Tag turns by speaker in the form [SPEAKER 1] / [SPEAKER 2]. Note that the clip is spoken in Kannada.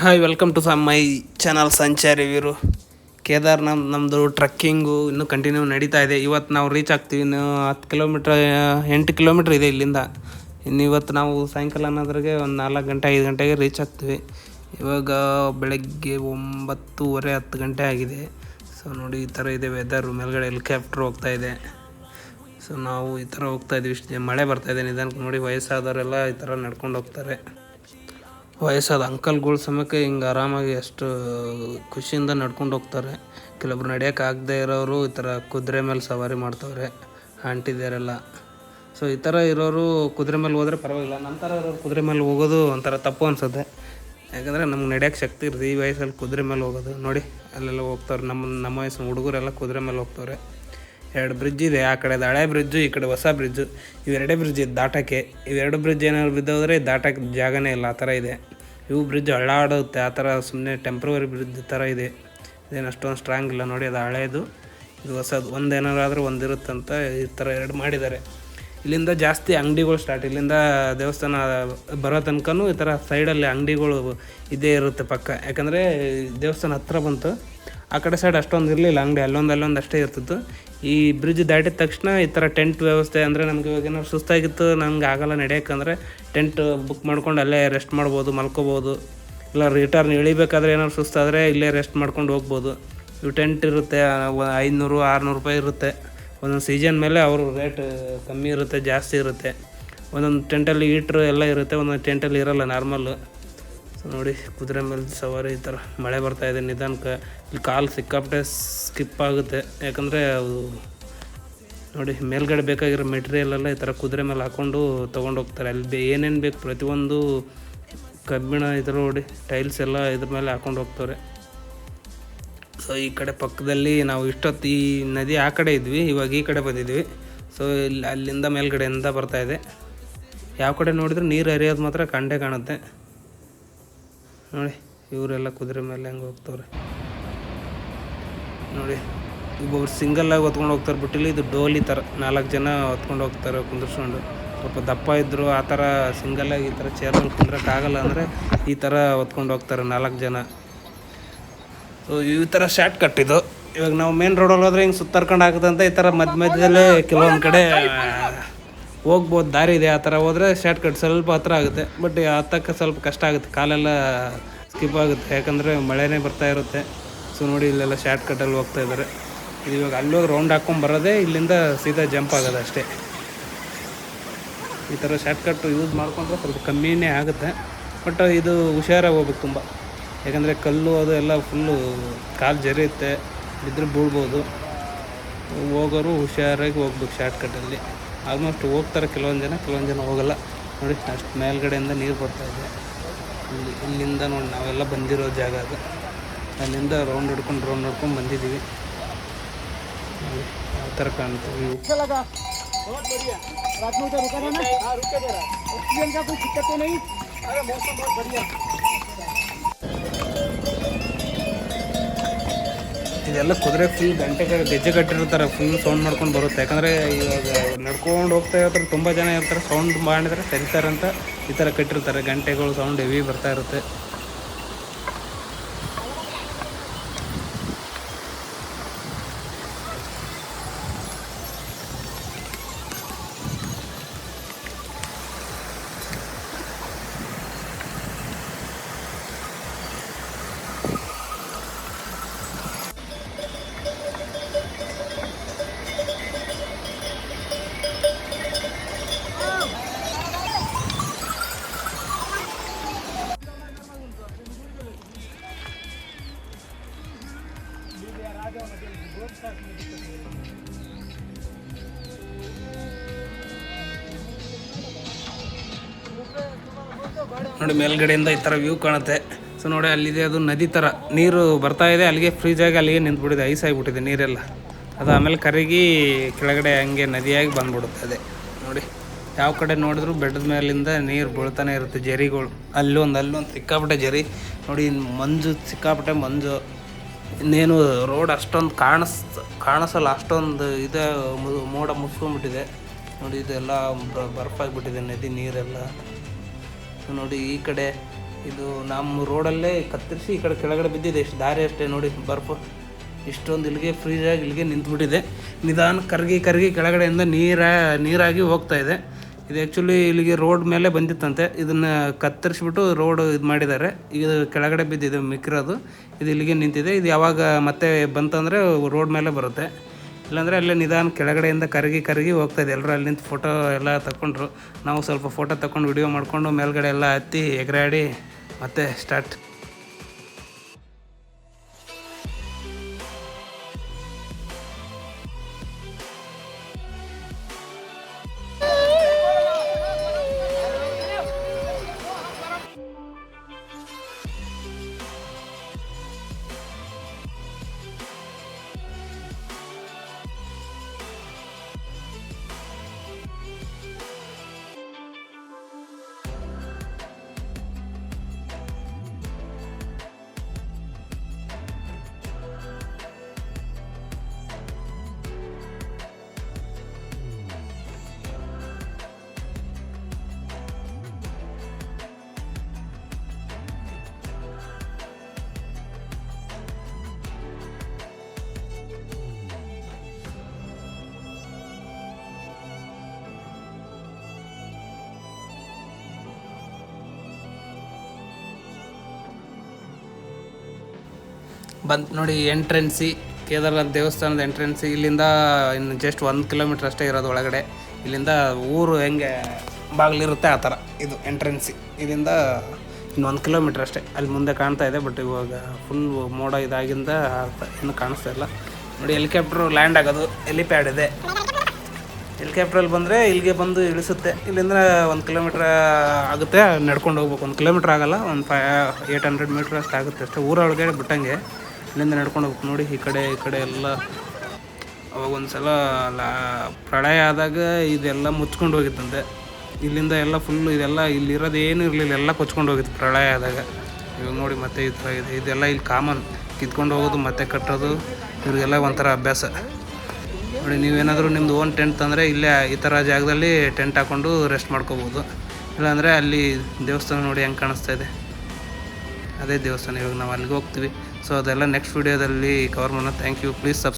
[SPEAKER 1] Hi welcome to some my channel Sanchari Veeru Kedarnath ನಮ್ಮದು ಟ್ರಕ್ಕಿಂಗು ಇನ್ನೂ ಕಂಟಿನ್ಯೂ ನಡೀತಾ ಇದೆ. ಇವತ್ತು ನಾವು ರೀಚ್ ಆಗ್ತೀವಿ ಇನ್ನು ಹತ್ತು ಕಿಲೋಮೀಟ್ರ್ ಎಂಟು ಕಿಲೋಮೀಟ್ರ್ ಇದೆ ಇಲ್ಲಿಂದ. ಇನ್ನು ಇವತ್ತು ನಾವು ಸಾಯಂಕಾಲ ಅನ್ನೋದ್ರಾಗೆ ಒಂದು ನಾಲ್ಕು ಗಂಟೆ, ಐದು ಗಂಟೆಗೆ ರೀಚ್ ಆಗ್ತೀವಿ. ಇವಾಗ ಬೆಳಗ್ಗೆ ಒಂಬತ್ತೂವರೆ, ಹತ್ತು ಗಂಟೆ ಆಗಿದೆ. ಸೊ ನೋಡಿ, ಈ ಥರ ಇದೆ ವೆದರ್ ಮೇಲ್ಗಡೆ ಹೆಲಿಕಾಪ್ಟ್ರ್ ಹೋಗ್ತಾ ಇದೆ. ಸೊ ನಾವು ಈ ಥರ ಹೋಗ್ತಾ ಇದ್ದೀವಿ. ಇಷ್ಟು ಮಳೆ ಬರ್ತಾ ಇದೆ. ನಿಧಾನಕ್ಕೆ ನೋಡಿ, ವಯಸ್ಸಾದವರೆಲ್ಲ ಈ ಥರ ನಡ್ಕೊಂಡು ಹೋಗ್ತಾರೆ. ವಯಸ್ಸಾದ ಅಂಕಲ್ಗಳು ಸಮೇತ ಹಿಂಗೆ ಆರಾಮಾಗಿ ಅಷ್ಟು ಖುಷಿಯಿಂದ ನಡ್ಕೊಂಡು ಹೋಗ್ತಾರೆ. ಕೆಲವೊಬ್ರು ನಡೆಯೋಕೆ ಆಗದೆ ಇರೋರು ಈ ಥರ ಕುದುರೆ ಮೇಲೆ ಸವಾರಿ ಮಾಡ್ತವ್ರೆ ಆಂಟಿದೇರೆಲ್ಲ ಸೊ ಈ ಥರ ಇರೋರು ಕುದುರೆ ಮೇಲೆ ಹೋದರೆ ಪರವಾಗಿಲ್ಲ. ನಂತರ ಇರೋರು ಕುದುರೆ ಮೇಲೆ ಹೋಗೋದು ಒಂಥರ ತಪ್ಪು ಅನ್ಸುತ್ತೆ. ಯಾಕಂದರೆ ನಮ್ಗೆ ನಡೆಯೋಕೆ ಶಕ್ತಿ ಇರುತ್ತೆ ಈ ವಯಸ್ಸಲ್ಲಿ ಕುದುರೆ ಮೇಲೆ ಹೋಗೋದು. ನೋಡಿ, ಅಲ್ಲೆಲ್ಲ ಹೋಗ್ತವ್ರೆ. ನಮ್ಮ ನಮ್ಮ ವಯಸ್ಸಿನ ಹುಡುಗರೆಲ್ಲ ಕುದುರೆ ಮೇಲೆ ಹೋಗ್ತವ್ರೆ. ಎರಡು ಬ್ರಿಡ್ಜ್ ಇದೆ, ಆ ಕಡೆ ಹಳೆ ಬ್ರಿಡ್ಜು ಈ ಕಡೆ ಹೊಸ ಬ್ರಿಡ್ಜು ಇವೆರಡೇ ಬ್ರಿಡ್ಜ್ ಇದೆ ದಾಟಕ್ಕೆ. ಇವೆರಡು ಬ್ರಿಡ್ಜ್ ಏನಾದ್ರು ಬಿದ್ದೋದ್ರೆ ದಾಟಕ್ಕೆ ಜಾಗನೇ ಇಲ್ಲ, ಆ ಥರ ಇದೆ. ಇವು ಬ್ರಿಡ್ಜ್ ಹಳ್ಳಾಡುತ್ತೆ ಆ ಥರ ಸುಮ್ಮನೆ ಟೆಂಪ್ರವರಿ ಬ್ರಿಡ್ಜ್ ಥರ ಇದೆ. ಇದೇನು ಅಷ್ಟೊಂದು ಸ್ಟ್ರಾಂಗ್ ಇಲ್ಲ ನೋಡಿ, ಅದು ಹಳೇದು. ಇದು ಹೊಸದು. ಒಂದು ಒಂದಿರುತ್ತೆ ಒಂದಿರುತ್ತಂತ ಈ ಥರ ಎರಡು ಮಾಡಿದ್ದಾರೆ. ಇಲ್ಲಿಂದ ಜಾಸ್ತಿ ಅಂಗಡಿಗಳು ಸ್ಟಾರ್ಟ್ ಇಲ್ಲಿಂದ ದೇವಸ್ಥಾನ ಬರೋ ತನಕನೂ ಈ ಥರ ಸೈಡಲ್ಲಿ ಅಂಗಡಿಗಳು ಇದೇ ಇರುತ್ತೆ ಪಕ್ಕ. ಯಾಕಂದರೆ ದೇವಸ್ಥಾನ ಹತ್ರ ಬಂತು. ಆ ಕಡೆ ಸೈಡ್ ಅಷ್ಟೊಂದು ಇರಲಿಲ್ಲ ಅಂಗಡಿ, ಅಲ್ಲೊಂದು ಅಲ್ಲೊಂದು ಅಷ್ಟೇ ಇರ್ತಿತ್ತು. ಈ ಬ್ರಿಡ್ಜ್ ದಾಟಿದ ತಕ್ಷಣ ಈ ಥರ ಟೆಂಟ್ ವ್ಯವಸ್ಥೆ ಅಂದರೆ ನಮ್ಗೆ ಇವಾಗ ಏನಾದ್ರು ಸುಸ್ತಾಗಿತ್ತು ನಮ್ಗೆ ಆಗಲ್ಲ ನಡೆಯೋಕ್ಕಂದ್ರೆ ಟೆಂಟ್ ಬುಕ್ ಮಾಡ್ಕೊಂಡು ಅಲ್ಲೇ ರೆಸ್ಟ್ ಮಾಡ್ಬೋದು, ಮಲ್ಕೋಬೋದು. ಇಲ್ಲ ರಿಟರ್ನ್ ಇಳಿಬೇಕಾದ್ರೆ ಏನಾದ್ರು ಸುಸ್ತಾದರೆ ಇಲ್ಲೇ ರೆಸ್ಟ್ ಮಾಡ್ಕೊಂಡು ಹೋಗ್ಬೋದು. ಇವು ಟೆಂಟ್ ಇರುತ್ತೆ ಐನೂರು ಆರುನೂರು ರೂಪಾಯಿ ಇರುತ್ತೆ. ಒಂದೊಂದು ಸೀಸನ್ ಮೇಲೆ ಅವರು ರೇಟ್ ಕಮ್ಮಿ ಇರುತ್ತೆ, ಜಾಸ್ತಿ ಇರುತ್ತೆ. ಒಂದೊಂದು ಟೆಂಟಲ್ಲಿ ಹೀಟ್ರು ಎಲ್ಲ ಇರುತ್ತೆ, ಒಂದೊಂದು ಟೆಂಟಲ್ಲಿ ಇರಲ್ಲ ನಾರ್ಮಲ್ಲು. ನೋಡಿ, ಕುದುರೆ ಮೇಲೆ ಸವಾರಿ ಈ ಥರ ಮಳೆ ಬರ್ತಾ ಇದೆ ನಿಧಾನಕ್ಕೆ. ಇಲ್ಲಿ ಕಾಲು ಸಿಕ್ಕಾಪಟ್ಟೆ ಸ್ಕಿಪ್ ಆಗುತ್ತೆ. ಯಾಕಂದರೆ ಅದು ನೋಡಿ, ಮೇಲ್ಗಡೆ ಬೇಕಾಗಿರೋ ಮೆಟೀರಿಯಲ್ ಎಲ್ಲ ಈ ಥರ ಕುದುರೆ ಮೇಲೆ ಹಾಕ್ಕೊಂಡು ತೊಗೊಂಡು ಹೋಗ್ತಾರೆ. ಅಲ್ಲಿ ಏನೇನು ಬೇಕು, ಪ್ರತಿಯೊಂದು ಕಬ್ಬಿಣ ಇದ್ರ ನೋಡಿ ಟೈಲ್ಸ್ ಎಲ್ಲ ಇದ್ರ ಮೇಲೆ ಹಾಕೊಂಡು ಹೋಗ್ತಾರೆ. ಸೊ ಈ ಕಡೆ ಪಕ್ಕದಲ್ಲಿ ನಾವು ಇಷ್ಟೊತ್ತು ಈ ನದಿ ಆ ಕಡೆ ಇದ್ವಿ, ಇವಾಗ ಈ ಕಡೆ ಬಂದಿದ್ವಿ. ಸೊ ಇಲ್ಲಿ ಅಲ್ಲಿಂದ ಮೇಲ್ಗಡೆಯಿಂದ ಬರ್ತಾ ಇದೆ. ಯಾವ ಕಡೆ ನೋಡಿದ್ರೆ ನೀರು ಹರಿಯೋದು ಮಾತ್ರ ಕಂಡೇ ಕಾಣುತ್ತೆ. ನೋಡಿ, ಇವರೆಲ್ಲ ಕುದುರೆ ಮೇಲೆ ಹೆಂಗೆ ಹೋಗ್ತವ್ರೆ. ನೋಡಿ ಒಬ್ಬೊಬ್ರು ಆಗಿ ಹೊತ್ಕೊಂಡು ಹೋಗ್ತಾರೆ. ಬಿಟ್ಟಿಲ್ಲ ಇದು ಡೋಲಿ ಥರ ನಾಲ್ಕು ಜನ ಹೊತ್ಕೊಂಡು ಹೋಗ್ತಾರೆ ಕುಂದಿರ್ಸ್ಕೊಂಡು. ಸ್ವಲ್ಪ ದಪ್ಪ ಇದ್ದರು ಆ ಥರ ಸಿಂಗಲ್ ಆಗಿ ಈ ಥರ ಚೇರ್ ಮೇಲೆ ಕುಂದ್ರಕ್ಕಾಗಲ್ಲ ಅಂದರೆ ಈ ಥರ ಹೊತ್ಕೊಂಡು ಹೋಗ್ತಾರೆ ನಾಲ್ಕು ಜನ. ಸೊ ಈ ಥರ ಶಾರ್ಟ್ ಕಟ್ ಇದು. ಇವಾಗ ನಾವು ಮೇನ್ ರೋಡಲ್ಲಿ ಹೋದ್ರೆ ಹಿಂಗೆ ಸುತ್ತರ್ಕೊಂಡು ಆಗುತ್ತಂತ ಈ ಥರ ಮಧ್ಯ ಮಧ್ಯದಲ್ಲೇ ಕೆಲವೊಂದು ಕಡೆ ಹೋಗ್ಬೋದು, ದಾರಿ ಇದೆ, ಆ ಥರ ಹೋದರೆ ಶಾರ್ಟ್ ಕಟ್ ಸ್ವಲ್ಪ ಹತ್ರ ಆಗುತ್ತೆ. ಬಟ್ ಹತ್ತಕ್ಕೆ ಸ್ವಲ್ಪ ಕಷ್ಟ ಆಗುತ್ತೆ. ಕಾಲೆಲ್ಲ ಸ್ಕಿಪ್ ಆಗುತ್ತೆ. ಯಾಕಂದರೆ ಮಳೆನೇ ಬರ್ತಾ ಇರುತ್ತೆ. ಸೊ ನೋಡಿ, ಇಲ್ಲೆಲ್ಲ ಶಾರ್ಟ್ ಕಟ್ಟಲ್ಲಿ ಹೋಗ್ತಾ ಇದ್ದಾರೆ. ಇದು ಇವಾಗ ಅಲ್ಲೋಗಿ ರೌಂಡ್ ಹಾಕ್ಕೊಂಡು ಬರೋದೇ, ಇಲ್ಲಿಂದ ಸೀದಾ ಜಂಪ್ ಆಗೋದು ಅಷ್ಟೇ. ಈ ಥರ ಶಾರ್ಟ್ ಯೂಸ್ ಮಾಡ್ಕೊಂಡ್ರೆ ಸ್ವಲ್ಪ ಕಮ್ಮಿನೇ ಆಗುತ್ತೆ. ಬಟ್ ಇದು ಹುಷಾರಾಗಿ ಹೋಗ್ಬೇಕು ತುಂಬ. ಯಾಕಂದರೆ ಕಲ್ಲು ಅದು ಎಲ್ಲ ಫುಲ್ಲು ಕಾಲು ಜರಿಯುತ್ತೆ. ಬಿದ್ದರೆ ಬೀಳ್ಬೋದು. ಹೋಗೋರು ಹುಷಾರಾಗಿ ಹೋಗ್ಬೇಕು ಶಾರ್ಟ್ ಕಟ್ಟಲ್ಲಿ ಆಲ್ಮೋಸ್ಟ್ ಹೋಗ್ತಾರೆ ಕೆಲವೊಂದು ಜನ ಕೆಲವೊಂದು ಜನ ಹೋಗಲ್ಲ. ನೋಡಿ ಅಷ್ಟು ಮೇಲ್ಗಡೆಯಿಂದ ನೀರು ಬರ್ತಾ ಇದೆ. ಇಲ್ಲಿ ಇಲ್ಲಿಂದ ನೋಡಿ ನಾವೆಲ್ಲ ಬಂದಿರೋ ಜಾಗ ಅದು. ಅಲ್ಲಿಂದ ರೌಂಡ್ ಹಿಡ್ಕೊಂಡು ರೌಂಡ್ ಹಿಡ್ಕೊಂಡು ಬಂದಿದ್ದೀವಿ. ನೋಡಿ ಯಾವ ಥರ
[SPEAKER 2] ಕಾಣ್ತೀವಿ
[SPEAKER 1] ಇದೆಲ್ಲ ಕುದುರೆ ಫುಲ್ ಗಂಟೆ ಗೆಜ್ಜೆ ಕಟ್ಟಿರ್ತಾರೆ ಫುಲ್ ಸೌಂಡ್ ಮಾಡ್ಕೊಂಡು ಬರುತ್ತೆ. ಯಾಕಂದರೆ ಇವಾಗ ನಡ್ಕೊಂಡು ಹೋಗ್ತಾ ಇರ್ತಾರೆ ತುಂಬ ಜನ ಇರ್ತಾರೆ ಸೌಂಡ್ ಮಾಡಿದ್ರೆ ಅಂತ ಈ ಥರ ಕಟ್ಟಿರ್ತಾರೆ. ಗಂಟೆಗಳು ಸೌಂಡ್ ಹೆವಿ ಬರ್ತಾ ಇರುತ್ತೆ. ನೋಡಿ, ಮೇಲ್ಗಡೆಯಿಂದ ಈ ಥರ ವ್ಯೂ ಕಾಣುತ್ತೆ. ಸೊ ನೋಡಿ, ಅಲ್ಲಿದೆ ಅದು ನದಿ ಥರ ನೀರು ಬರ್ತಾ ಇದೆ, ಅಲ್ಲಿಗೆ ಫ್ರೀಜ್ ಆಗಿ ಅಲ್ಲಿಗೆ ನಿಂತ್ಬಿಟ್ಟಿದೆ ಐಸ್ ಆಗಿಬಿಟ್ಟಿದೆ ನೀರೆಲ್ಲ. ಅದು ಆಮೇಲೆ ಕರಗಿ ಕೆಳಗಡೆ ಹಂಗೆ ನದಿಯಾಗಿ ಬಂದ್ಬಿಡುತ್ತೆ ಅದೇ. ನೋಡಿ, ಯಾವ ಕಡೆ ನೋಡಿದ್ರು ಬೆಟ್ಟದ ಮೇಲಿಂದ ನೀರು ಬೀಳ್ತಾನೆ ಇರುತ್ತೆ ಜರಿಗಳು. ಅಲ್ಲೊಂದು ಅಲ್ಲೊಂದು ಸಿಕ್ಕಾಪಟ್ಟೆ ಜರಿ. ನೋಡಿ ಮಂಜು, ಸಿಕ್ಕಾಪಟ್ಟೆ ಮಂಜು. ಇನ್ನೇನು ರೋಡ್ ಅಷ್ಟೊಂದು ಕಾಣಿಸ್, ಕಾಣಿಸಲ್ಲ, ಅಷ್ಟೊಂದು ಇದೆ ಮೋಡ ಮುಚ್ಕೊಂಡ್ಬಿಟ್ಟಿದೆ. ನೋಡಿ, ಇದೆಲ್ಲ ಬರ್ಫಾಗಿಬಿಟ್ಟಿದೆ, ನದಿ ನೀರೆಲ್ಲ. ನೋಡಿ, ಈ ಕಡೆ ಇದು ನಮ್ಮ ರೋಡಲ್ಲೇ ಕತ್ತರಿಸಿ ಈ ಕಡೆ ಕೆಳಗಡೆ ಬಿದ್ದಿದೆ, ಇಷ್ಟು ದಾರಿ ಅಷ್ಟೇ. ನೋಡಿ, ಬರ್ಫು, ಇಷ್ಟೊಂದು ಇಲ್ಲಿಗೆ ಫ್ರೀಜಾಗಿ ಇಲ್ಲಿಗೆ ನಿಂತ್ಬಿಟ್ಟಿದೆ. ನಿಧಾನ ಕರಗಿ ಕರಗಿ ಕೆಳಗಡೆಯಿಂದ ನೀರ, ನೀರಾಗಿ ಹೋಗ್ತಾ ಇದೆ. ಇದು ಆ್ಯಕ್ಚುಲಿ ಇಲ್ಲಿಗೆ ರೋಡ್ ಮೇಲೆ ಬಂದಿತ್ತಂತೆ. ಇದನ್ನು ಕತ್ತರಿಸ್ಬಿಟ್ಟು ರೋಡ್ ಇದು ಮಾಡಿದ್ದಾರೆ. ಇದು ಕೆಳಗಡೆ ಬಿದ್ದಿದೆ ಮಿಕ್ಕಿರೋದು. ಇದು ಇಲ್ಲಿಗೆ ನಿಂತಿದೆ. ಇದು ಯಾವಾಗ ಮತ್ತೆ ಬಂತಂದರೆ ರೋಡ್ ಮೇಲೆ ಬರುತ್ತೆ. ಇಲ್ಲಾಂದರೆ ಅಲ್ಲೇ ನಿಧಾನ ಕೆಳಗಡೆಯಿಂದ ಕರಗಿ ಕರಗಿ ಹೋಗ್ತಾ ಎಲ್ಲರೂ ಅಲ್ಲಿ ನಿಂತು ಫೋಟೋ ಎಲ್ಲ ತಗೊಂಡ್ರು ನಾವು ಸ್ವಲ್ಪ ಫೋಟೋ ತಗೊಂಡು ವಿಡಿಯೋ ಮಾಡಿಕೊಂಡು ಮೇಲ್ಗಡೆ ಎಲ್ಲ ಹತ್ತಿ ಎಗರಾಡಿ ಮತ್ತೆ ಸ್ಟಾರ್ಟ್ ಬಂತು ನೋಡಿ ಎಂಟ್ರೆನ್ಸಿ ಕೇದಾರ್ನಾಥ್ ದೇವಸ್ಥಾನದ ಎಂಟ್ರೆನ್ಸಿ. ಇಲ್ಲಿಂದ ಇನ್ನು ಜಸ್ಟ್ ಒಂದು ಕಿಲೋಮೀಟ್ರ್ ಅಷ್ಟೇ ಇರೋದು ಒಳಗಡೆ. ಇಲ್ಲಿಂದ ಊರು ಹೆಂಗೆ ಬಾಗಿಲಿರುತ್ತೆ ಆ ಥರ. ಇದು ಎಂಟ್ರೆನ್ಸಿ. ಇಲ್ಲಿಂದ ಇನ್ನು ಒಂದು ಕಿಲೋಮೀಟ್ರ್ ಅಷ್ಟೇ. ಅಲ್ಲಿ ಮುಂದೆ ಕಾಣ್ತಾ ಇದೆ ಬಟ್ ಇವಾಗ ಫುಲ್ ಮೋಡ ಇದಾಗಿಂದ ಇನ್ನು ಕಾಣಿಸ್ತಾ ಇಲ್ಲ. ನೋಡಿ ಹೆಲಿಕಾಪ್ಟ್ರು ಲ್ಯಾಂಡ್ ಆಗೋದು. ಹೆಲಿಪ್ಯಾಡ್ ಇದೆ. ಹೆಲಿಕಾಪ್ಟ್ರಲ್ಲಿ ಬಂದರೆ ಇಲ್ಲಿಗೆ ಬಂದು ಇಳಿಸುತ್ತೆ. ಇಲ್ಲಿಂದ ಒಂದು ಕಿಲೋಮೀಟ್ರ್ ಆಗುತ್ತೆ, ನಡ್ಕೊಂಡು ಹೋಗ್ಬೇಕು. ಒಂದು ಕಿಲೋಮೀಟ್ರ್ ಆಗಲ್ಲ, ಒಂದು ಫೈ ಏಯ್ಟ್ ಹಂಡ್ರೆಡ್ ಮೀಟ್ರ್ ಅಷ್ಟು ಆಗುತ್ತೆ ಅಷ್ಟೇ. ಊರೊಳಗೆ ಬಿಟ್ಟಂಗೆ. ಇಲ್ಲಿಂದ ನಡ್ಕೊಂಡು ಹೋಗ್ಬೇಕು. ನೋಡಿ, ಈ ಕಡೆ ಈ ಕಡೆ ಎಲ್ಲ ಅವಾಗ ಒಂದು ಸಲ ಲಾ ಪ್ರಳಯ ಆದಾಗ ಇದೆಲ್ಲ ಮುಚ್ಕೊಂಡು ಹೋಗಿತ್ತಂತೆ. ಇಲ್ಲಿಂದ ಎಲ್ಲ ಫುಲ್ಲು ಇದೆಲ್ಲ ಇಲ್ಲಿರೋದು ಏನು ಇರಲಿಲ್ಲ, ಎಲ್ಲ ಕೊಚ್ಕೊಂಡು ಹೋಗಿತ್ತು ಪ್ರಳಯ ಆದಾಗ. ಇವಾಗ ನೋಡಿ ಮತ್ತೆ ಈ ಥರ ಇದೆ. ಇದೆಲ್ಲ ಇಲ್ಲಿ ಕಾಮನ್ ಕಿತ್ಕೊಂಡು ಹೋಗೋದು, ಮತ್ತೆ ಕಟ್ಟೋದು, ಇವ್ರಿಗೆಲ್ಲ ಒಂಥರ ಅಭ್ಯಾಸ. ನೋಡಿ, ನೀವೇನಾದರೂ ನಿಮ್ಮದು ಓನ್ ಟೆಂಟ್ ತಂದರೆ ಇಲ್ಲೇ ಈ ಥರ ಜಾಗದಲ್ಲಿ ಟೆಂಟ್ ಹಾಕ್ಕೊಂಡು ರೆಸ್ಟ್ ಮಾಡ್ಕೋಬೋದು. ಇಲ್ಲಾಂದರೆ ಅಲ್ಲಿ ದೇವಸ್ಥಾನ ನೋಡಿ ಹೆಂಗೆ ಕಾಣಿಸ್ತಾ ಇದೆ. ಅದೇ ದೇವಸ್ಥಾನ. ಇವಾಗ ನಾವು ಅಲ್ಲಿಗೆ ಹೋಗ್ತೀವಿ. ಸೊ ಅದೆಲ್ಲ ನೆಕ್ಸ್ಟ್ ವೀಡಿಯೋದಲ್ಲಿ ಕವರ್ ಮಾಡೋಣ. Thank you please subs